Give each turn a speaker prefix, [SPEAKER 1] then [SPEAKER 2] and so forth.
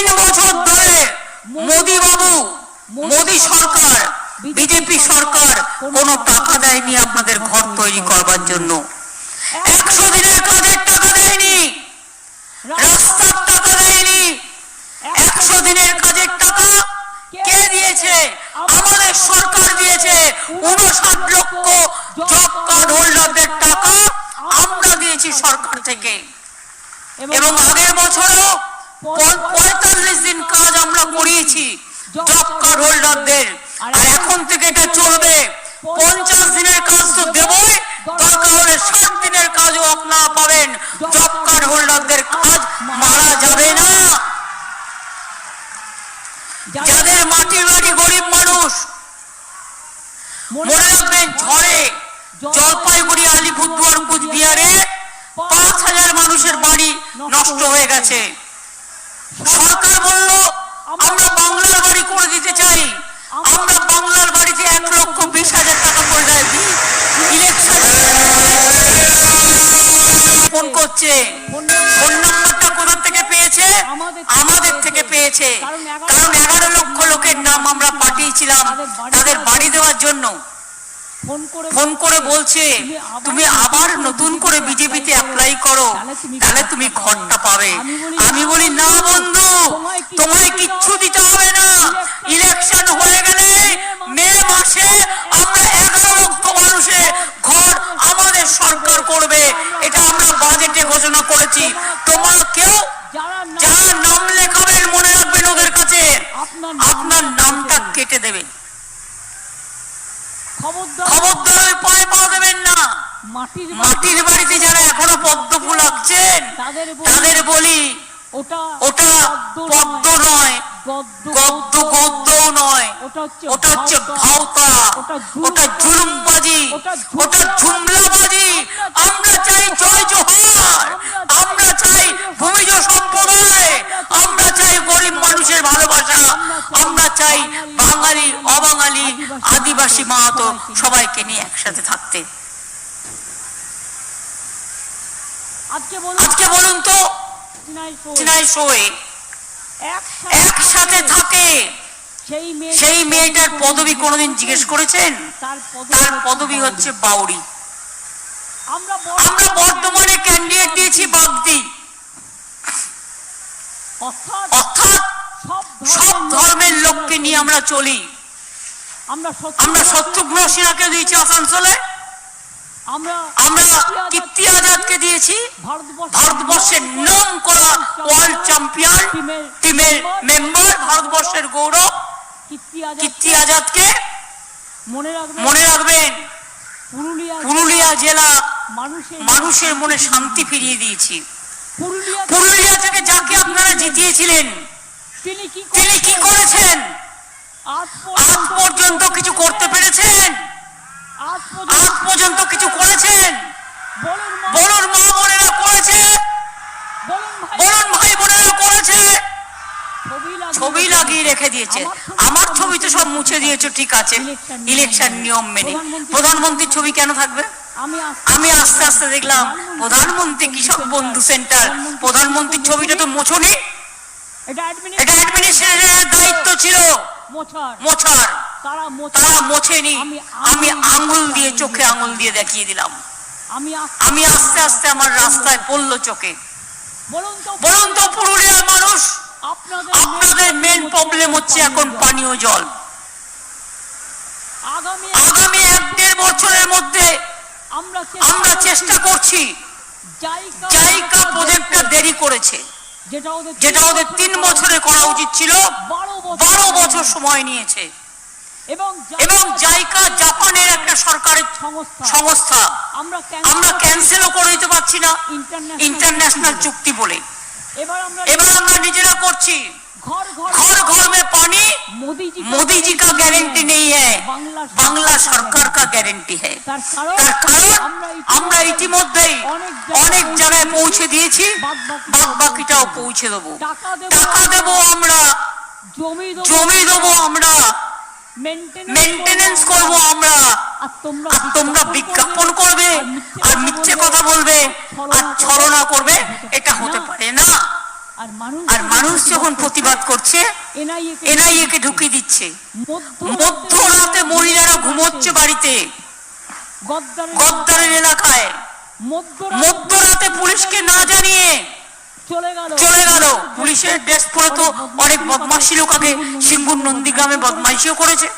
[SPEAKER 1] তিন বছর ধরে মোদি বাবু, মোদি সরকার, বিজেপি সরকার কোনো টাকা দেয়নি আপনাদের ঘর তৈরি করবার জন্য। একশো দিনের কাজের টাকা দেয়নি, রাস্তার টাকা দেয়নি, একশো দিনের কাজের টাকা কে দিয়েছে? আমাদের সরকার দিয়েছে উনষাট লক্ষ জব কার্ড হোল্ডারদের টাকা আমরা দিয়েছি সরকার থেকে। এবং আগের বছরও কার্ড হোল্ডারদের আর এখন থেকে এটা চলবে। পঞ্চাশ দিনের কাজ তো দেবই দরকার হলে দিনের কাজও আপনারা পাবেন। হোল্ডারদের কাজ মারা যাবে না। যাদের মাটির বাড়ি গরিব মানুষ, মনে রাখবেন ঝড়ে জলপাইগুড়ি, আলিপুরদুয়ার, কুচবিহারে পাঁচ হাজার মানুষের বাড়ি নষ্ট হয়ে গেছে। সরকার বলল আমরা বাংলার বাড়ি করে দিতে চাই। আমরা বাংলার বাড়িতে এক লক্ষ বিশ হাজার টাকা করে দেয়। ইলেকশন ফোন করছে। ফোন নাম্বারটা কোথা থেকে পেয়েছে? আমাদের থেকে পেয়েছে। কারণ এগারো লক্ষ লোকের নাম আমরা পাঠিয়েছিলাম তাদের বাড়ি দেওয়ার জন্য।
[SPEAKER 2] ফোন করে
[SPEAKER 1] বলছে, তুমি আবার নতুন করে বিজেপিতে অ্যাপ্লাই করো। তাহলে তুমি ঘরটা পাবে। আমি বলি, না আমাদের করবে এটা আমরা বাজেটে ঘোষণা করেছি। তোমার কেউ
[SPEAKER 2] যারা
[SPEAKER 1] নাম লেখাবেন মনে রাখবেন ওদের কাছে
[SPEAKER 2] আপনার
[SPEAKER 1] নামটা কেটে দেবে।
[SPEAKER 2] খবরদার
[SPEAKER 1] ওই পায়ে পা দেবেন না।
[SPEAKER 2] মাটির
[SPEAKER 1] বাড়িতে যারা এখনও পদ্ম ফুল আঁকছেন
[SPEAKER 2] তাদের বলি, ওটা
[SPEAKER 1] পদ্ম নয়
[SPEAKER 2] গদ্য
[SPEAKER 1] গদ্য নয়
[SPEAKER 2] ওটা হচ্ছে ভাওতা, ওটা
[SPEAKER 1] জুলুমবাজি
[SPEAKER 2] ওটা
[SPEAKER 1] ওটা ঝুমলাবাজি আমরা চাই জয় জোহার আমরা চাই ভূমিজ সম্প্রদায় আমরা চাই গরিব মানুষের ভালোবাসা আমরা চাই বাঙালি অবাঙালি আদিবাসী মাহাতো সবাইকে নিয়ে একসাথে থাকতে।
[SPEAKER 2] আজকে বলুন
[SPEAKER 1] তো
[SPEAKER 2] একসাথে
[SPEAKER 1] থাকে।
[SPEAKER 2] সেই
[SPEAKER 1] মেয়েটার পদবি কোনোদিন জিজ্ঞেস করেছেন?
[SPEAKER 2] তার পদবি
[SPEAKER 1] হচ্ছে বাউরি
[SPEAKER 2] আমরা
[SPEAKER 1] বর্তমানে ক্যান্ডিডেট দিয়েছি বাগদি।
[SPEAKER 2] অর্থাৎ সব
[SPEAKER 1] ধর্মের লোককে নিয়ে আমরা চলি।
[SPEAKER 2] আমরা
[SPEAKER 1] শত্রুঘ্ন সিনহাকে দিয়েছি আসানসোলে।
[SPEAKER 2] আমরা
[SPEAKER 1] কীর্তি আজাদকে দিয়েছি। ভারতবর্ষের নাম করা ওয়ার্ল্ড চ্যাম্পিয়ন টিমের মেম্বার। ভারতবর্ষের গৌরব।
[SPEAKER 2] কীর্তি আজাদ
[SPEAKER 1] আজাদকে
[SPEAKER 2] মনে রাখবেন।
[SPEAKER 1] মনে রাখবেন।
[SPEAKER 2] পুরুলিয়া
[SPEAKER 1] পুরুলিয়া জেলা
[SPEAKER 2] মানুষের
[SPEAKER 1] মানুষের মনে শান্তি ফিরিয়ে দিয়েছি।
[SPEAKER 2] পুরুলিয়া
[SPEAKER 1] থেকে যাকে আপনারা জিতিয়েছিলেন
[SPEAKER 2] তিনি কি
[SPEAKER 1] তিনি কি করেছেন?
[SPEAKER 2] আজ
[SPEAKER 1] পর্যন্ত কিছু করতে পেরেছেন?
[SPEAKER 2] আজ
[SPEAKER 1] পর্যন্ত কিছু করেছেন?
[SPEAKER 2] বলুন মা,
[SPEAKER 1] বোনেরা করেছে?
[SPEAKER 2] বলুন ভাই।
[SPEAKER 1] বোনেরা করেছে?
[SPEAKER 2] ছবি লাগিয়ে
[SPEAKER 1] রেখে দিয়েছে। আমার ছবি তো সব মুছে দিয়েছ ঠিক আছে। ইলেকশন নিয়ম মেনে। প্রধানমন্ত্রীর ছবি কেন থাকবে?
[SPEAKER 2] আমি
[SPEAKER 1] আস্তে আস্তে দেখলাম। প্রধানমন্ত্রী কৃষক বন্ধু সেন্টার প্রধানমন্ত্রীর ছবিটা তো মোছনি।
[SPEAKER 2] এটা অ্যাডমিনি
[SPEAKER 1] দায়িত্ব ছিল।
[SPEAKER 2] মোছার। তারা
[SPEAKER 1] মোছেনি। আমি আঙুল দিয়ে চোখে আঙুল দিয়ে দেখিয়ে দিলাম।
[SPEAKER 2] আমি
[SPEAKER 1] আস্তে আস্তে আমার রাস্তায় পড়ল চোখে।
[SPEAKER 2] বলুন তো
[SPEAKER 1] পুরুলিয়ার মানুষ
[SPEAKER 2] আপনাদের
[SPEAKER 1] মেন প্রবলেম হচ্ছে এখন পানীয় জল।
[SPEAKER 2] আগামী
[SPEAKER 1] আগামী এক দেড় বছরের মধ্যে
[SPEAKER 2] আমরা
[SPEAKER 1] আমরা চেষ্টা করছি।
[SPEAKER 2] জায়গা
[SPEAKER 1] প্রজেক্টটা দেরি করেছে।
[SPEAKER 2] যেটা ওদের
[SPEAKER 1] তিন বছরে করা উচিত ছিল
[SPEAKER 2] বারো বছর
[SPEAKER 1] সময় নিয়েছে।
[SPEAKER 2] এবং
[SPEAKER 1] জাইকা জাপানের একটা সরকারের
[SPEAKER 2] সংস্থা। আমরা
[SPEAKER 1] আমরা ক্যান্সেলও করে দিতে পারছি না।
[SPEAKER 2] ইন্টারন্যাশনাল
[SPEAKER 1] চুক্তি। বলে।
[SPEAKER 2] এবার আমরা
[SPEAKER 1] এবার আমরা নিজেরা করছি।
[SPEAKER 2] ঘর
[SPEAKER 1] मोदी जी का गारंटी नहीं है
[SPEAKER 2] বাংলা
[SPEAKER 1] বাংলা সরকার का गारंटी है
[SPEAKER 2] তার কারণ
[SPEAKER 1] তার কারণ
[SPEAKER 2] আমরা
[SPEAKER 1] আমরা ইতিমধ্যেই অনেক জায়গায় পৌঁছে দিয়েছি বাদ বাকিটাও পৌঁছে দেবো
[SPEAKER 2] টাকা দেব
[SPEAKER 1] টাকা দেবো আমরা
[SPEAKER 2] জমি দেব
[SPEAKER 1] জমি দেবো আমরা
[SPEAKER 2] মেইনটেনেন্স
[SPEAKER 1] মেনটেনেন্স করব আমরা
[SPEAKER 2] আর তোমরা
[SPEAKER 1] আর তোমরা বিজ্ঞাপন করবে আর মিথ্যে কথা বলবে আর ছলনা করবে এটা হতে পারে না
[SPEAKER 2] আর মানুষ
[SPEAKER 1] যখন প্রতিবাদ করছে
[SPEAKER 2] এনআইএ
[SPEAKER 1] কে ঢুকিয়ে দিচ্ছে। মধ্যরাতে মহিলারা ঘুমোচ্ছে বাড়িতে।
[SPEAKER 2] গদ্দারের
[SPEAKER 1] এলাকায়। মধ্যরাতে পুলিশকে না জানিয়ে
[SPEAKER 2] চলে গেল।
[SPEAKER 1] চলে গেল। পুলিশের ড্রেস পরে তো অনেক বদমাশি লোক আগে সিঙ্গুর নন্দীগ্রামে বদমাইশিও করেছে।